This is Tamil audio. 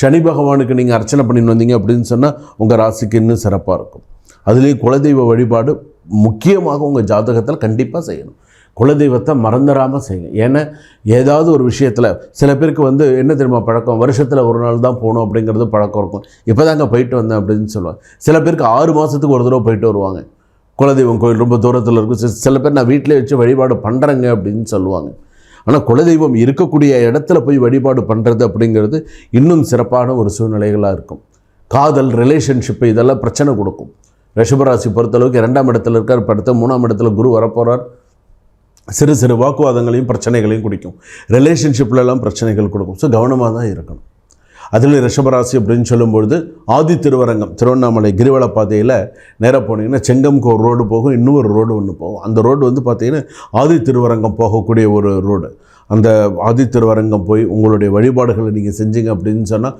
சனி பகவானுக்கு நீங்கள் அர்ச்சனை பண்ணிட்டு வந்தீங்க அப்படின்னு சொன்னால் உங்கள் ராசிக்கு இன்னும் சிறப்பாக இருக்கும். அதுலேயும் குலதெய்வ வழிபாடு முக்கியமாக உங்கள் ஜாதகத்தில் கண்டிப்பாக செய்யணும். குலதெய்வத்தை மறந்துடாமல் செய்யுங்க. ஏன்னா ஏதாவது ஒரு விஷயத்தில் சில பேருக்கு வந்து என்ன தெரியுமா பழக்கம்? வருஷத்தில் ஒரு நாள் தான் போகணும் அப்படிங்கிறது பழக்கம் இருக்கும். இப்போ தாங்க போயிட்டு வந்தேன் அப்படின்னு சொல்லுவாங்க. சில பேருக்கு ஆறு மாதத்துக்கு ஒரு தடவை போயிட்டு வருவாங்க. குலதெய்வம் கோயில் ரொம்ப தூரத்தில் இருக்கும். சில பேர் நான் வீட்டிலே வச்சு வழிபாடு பண்ணுறேங்க அப்படின்னு சொல்லுவாங்க. ஆனால் குலதெய்வம் இருக்கக்கூடிய இடத்துல போய் வழிபாடு பண்ணுறது அப்படிங்கிறது இன்னும் சிறப்பான ஒரு சூழ்நிலைகளாக இருக்கும். காதல் ரிலேஷன்ஷிப்பு இதெல்லாம் பிரச்சனை கொடுக்கும். ரிஷபராசி பொறுத்தளவுக்கு இரண்டாம் இடத்துல இருக்கார் இப்போ அடுத்த மூணாம் இடத்துல குரு வரப்போகிறார் சிறு சிறு வாக்குவாதங்களையும் பிரச்சனைகளையும் குடிக்கும். ரிலேஷன்ஷிப்லலாம் பிரச்சனைகள் கொடுக்கும். ஸோ கவனமாக தான் இருக்கணும். அதில் ரிஷபராசி அப்படின்னு சொல்லும்பொழுது ஆதி திருவரங்கம் திருவண்ணாமலை கிரிவல பாதையில் நேராக போனீங்கன்னா செங்கம்க்கு ஒரு ரோடு போகும் இன்னொரு ரோடு ஒன்று போகும். அந்த ரோடு வந்து பார்த்தீங்கன்னா ஆதி திருவரங்கம் போகக்கூடிய ஒரு ரோடு அந்த ஆதி திருவரங்கம் போய் உங்களுடைய வழிபாடுகளை நீங்கள் செஞ்சீங்க அப்படின்னு சொன்னால்